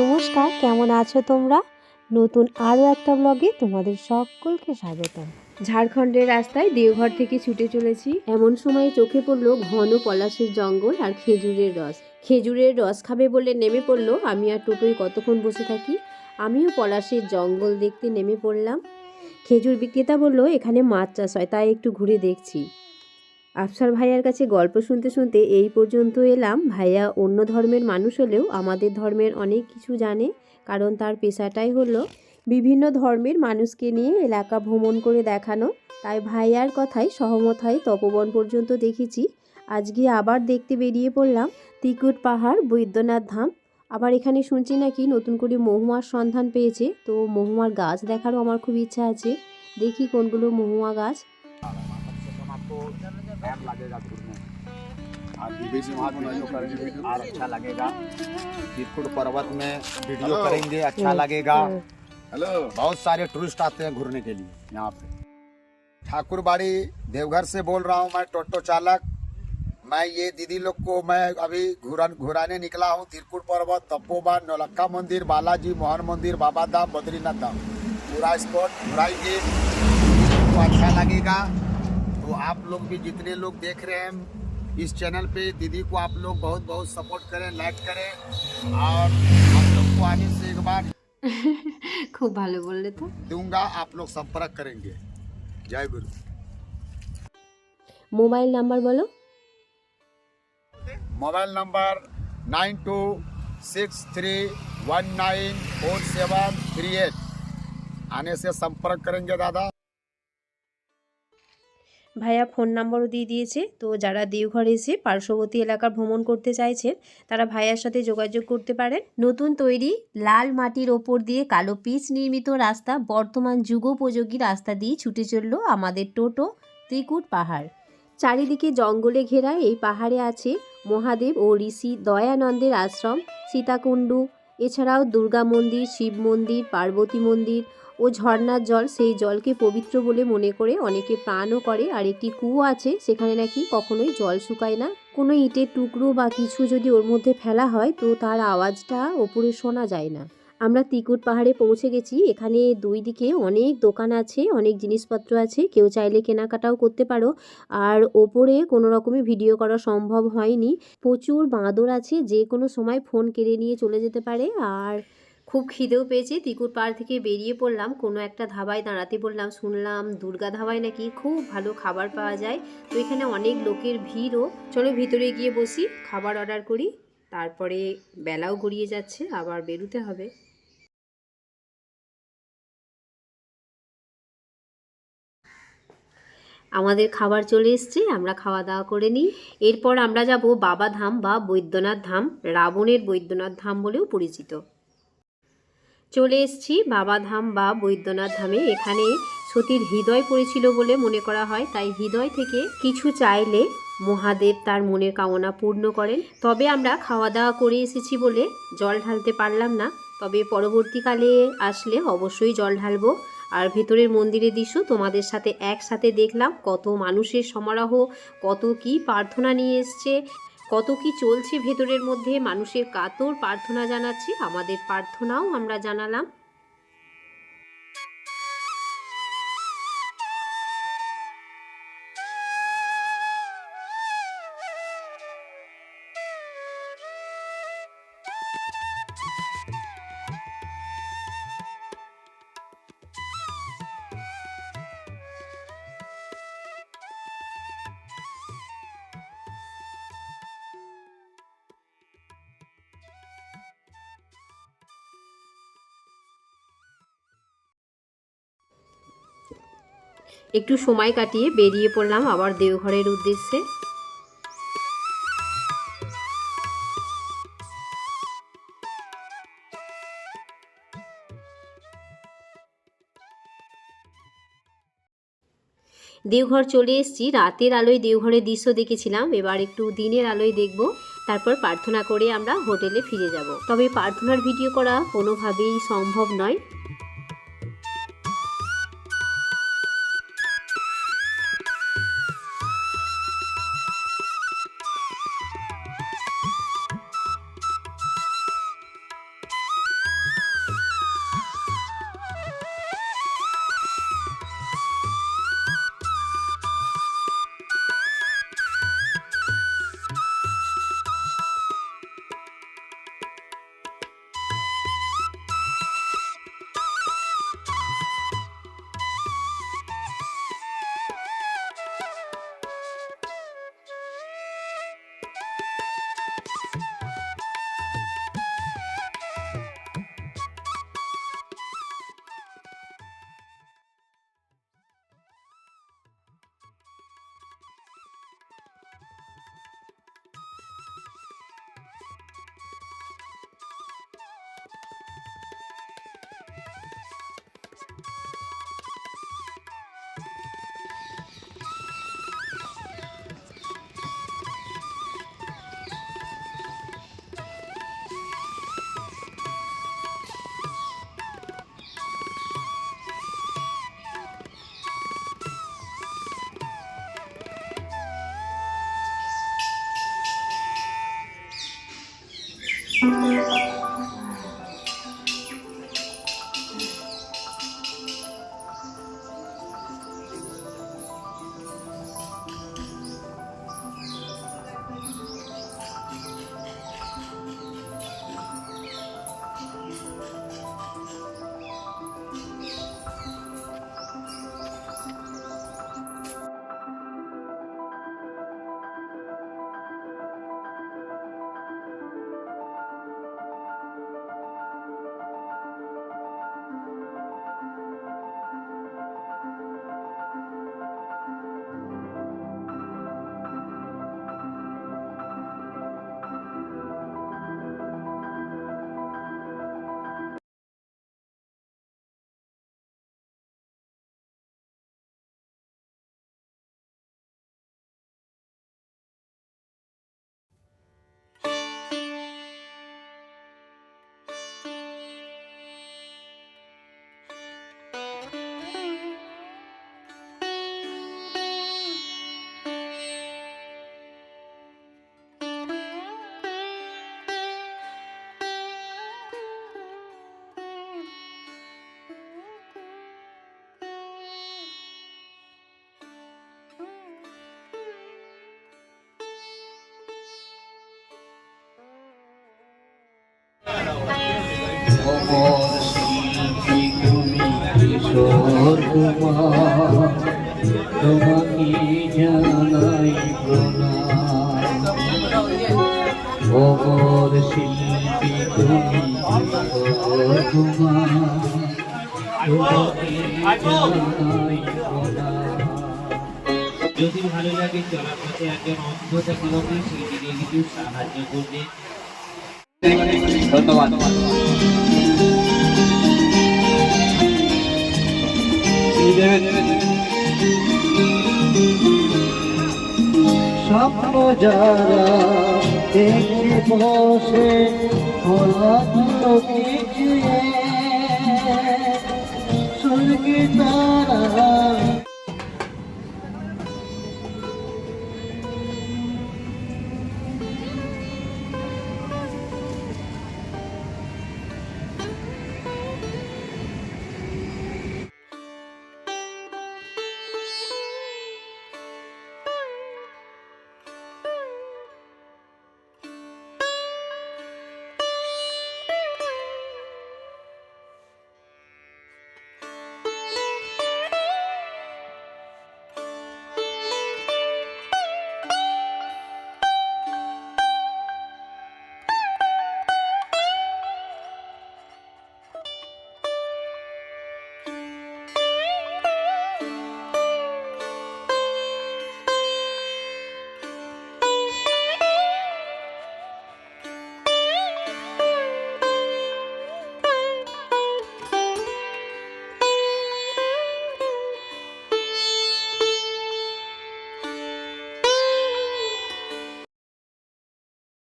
নমস্কার, কেমন আছো তোমরা? নতুন আরও একটা ব্লগে তোমাদের সকলকে স্বাগতম। ঝাড়খণ্ডের রাস্তায় দেওঘর থেকে ছুটে চলেছি। এমন সময় চোখে পড়ল ঘন পলাশের জঙ্গল আর খেজুরের রস। খেজুরের রস খাবে বলে নেমে পড়ল আমি আর টোটোয় কতক্ষণ বসে থাকি। আমিও পলাশের জঙ্গল দেখতে নেমে পড়লাম। খেজুর বিক্রেতা বলল, এখানে মাছ চাষ হয়, তাই একটু ঘুরে দেখছি। আফসার ভাইয়ার কাছে গল্প শুনতে শুনতে এই পর্যন্ত এলাম। ভাইয়া অন্য ধর্মের মানুষ হলেও আমাদের ধর্মের অনেক কিছু জানে, কারণ তার পেশাটাই হলো বিভিন্ন ধর্মের মানুষকে নিয়ে এলাকা ভ্রমণ করে দেখানো। তাই ভাইয়ার কথায় সহমত হয় তপবন পর্যন্ত দেখেছি। আজকে আবার দেখতে বেরিয়ে পড়লাম তিকুট পাহাড়, বৈদ্যনাথ ধাম। আবার এখানে শুনছি নাকি নতুন করে মহুমার সন্ধান পেয়েছে। তো মহুমার গাছ দেখারও আমার খুব ইচ্ছা আছে। দেখি কোনগুলো মহুয়া গাছ। टाइम लगेगा घूमने। और वीडियो करेंगे अच्छा लगेगा। त्रिकुट पर्वत में वीडियो करेंगे अच्छा लगेगा। हेलो बहुत सारे टूरिस्ट आते हैं घूमने के लिए यहाँ पे। ठाकुरबाड़ी देवघर से बोल रहा हूँ मैं टोटो चालक। मैं ये दीदी लोग को मैं अभी घुरा घुराने निकला हूँ। तिरकुट पर्वत तपोवन नौलक्खा मंदिर बालाजी मोहन मंदिर बाबा धाम बद्रीनाथ धाम। पूरा स्पॉट घुराएँगे अच्छा लगेगा। आप लोग भी जितने लोग देख रहे हैं इस चैनल पे दीदी को आप लोग बहुत बहुत सपोर्ट करें लाइक करें और आप लोग को आने से एक बार खूब भले बोल लेते दूँगा आप लोग संपर्क करेंगे। जय गुरु। मोबाइल नंबर बोलो। Mobile number nine two six three one nine four seven three eight. आने से संपर्क करेंगे दादा। ভাইয়া ফোন নাম্বারও দিয়ে দিয়েছে। তো যারা দেওঘর এসে পার্শ্ববর্তী এলাকা ভ্রমণ করতে চাইছেন, তারা ভাইয়ার সাথে যোগাযোগ করতে পারেন। নতুন তৈরি লাল মাটির ওপর দিয়ে কালো পিচ নির্মিত রাস্তা বর্তমান যুগোপযোগী রাস্তা দিয়ে ছুটে চলল আমাদের টোটো ত্রিকুট পাহাড়। চারিদিকে জঙ্গলে ঘেরা এই পাহাড়ে আছে মহাদেব ও ঋষি দয়ানন্দের আশ্রম, সীতাকুণ্ডু, এছাড়াও দুর্গা মন্দির, শিব মন্দির, পার্বতী মন্দির ও ঝর্ণার জল সেই জলকে পবিত্র বলে মনে করে অনেকে প্রাণও করে। আর একটি কুয়ো আছে, সেখানে নাকি কখনোই জল শুকায় না। কোনো ইটের টুকরো বা কিছু যদি ওর মধ্যে ফেলা হয়, তো তার আওয়াজটা ওপরে শোনা যায় না। আমরা তিকুট পাহাড়ে পৌঁছে গেছি। এখানে দুই দিকে অনেক দোকান আছে, অনেক জিনিসপত্র আছে। কেউ চাইলে কেনাকাটাও করতে পারো। আর ওপরে কোনো রকমই ভিডিও করা সম্ভব হয়নি। প্রচুর বাঁদর আছে, যে কোনো সময় ফোন কেড়ে নিয়ে চলে যেতে পারে। আর খুব খিদেও পেয়েছে তিকুট পাহাড় থেকে বেরিয়ে পড়লাম, কোনো একটা ধাবায় দাঁড়াতে বললাম, শুনলাম দুর্গা ধাবায় নাকি খুব ভালো খাবার পাওয়া যায়, তো এখানে অনেক লোকের ভিড়ও। চলো ভিতরে গিয়ে বসি, খাবার অর্ডার করি, তারপরে বেলাও গড়িয়ে যাচ্ছে, আবার বেরোতে হবে। আমাদের খাবার চলে এসছে, আমরা খাওয়া দাওয়া করে নিই। এরপর আমরা যাব বাবা ধাম বা বৈদ্যনাথ ধাম, রাবণের বৈদ্যনাথ ধাম বলেও পরিচিত। চলে এসছি বাবাধাম বা বৈদ্যনাথ ধামে। এখানে সতীর হৃদয় পড়েছিল বলে মনে করা হয়। তাই হৃদয় থেকে কিছু চাইলে মহাদেব তার মনের কামনা পূর্ণ করেন। তবে আমরা খাওয়া দাওয়া করে এসেছি বলে জল ঢালতে পারলাম না। তবে পরবর্তীকালে আসলে অবশ্যই জল ঢালবো। আর ভেতরের মন্দিরের দৃশ্য তোমাদের সাথে একসাথে দেখলাম। কত মানুষের সমারোহ, কত কি প্রার্থনা নিয়ে এসছে। কত কি চলছে ভেতরের মধ্যে মানুষের কাতর প্রার্থনা জানাচ্ছে আমাদের প্রার্থনাও আমরা জানালাম। একটু সময় কাটিয়ে বেরিয়ে পড়লাম আবার দেওঘরের উদ্দেশ্যে। দেওঘর চলে এসেছি। রাতের আলোয় দেওঘরের দৃশ্য দেখেছিলাম। এবার একটু দিনের আলোয় দেখব। তারপর প্রার্থনা করে আমরা হোটেলে ফিরে যাব। তবে প্রার্থনার ভিডিও করা কোনোভাবেই সম্ভব নয়। তোমাকে জানাই প্রণাম শিল্পী যদি ভালো লাগে চলার পথে একজন অন্ধ চাকরি শিল্পীকে কিছু সাহায্য করবে ধন্যবাদ। স্বপ্ন যারা দেখে বসে স্বর্গে তারা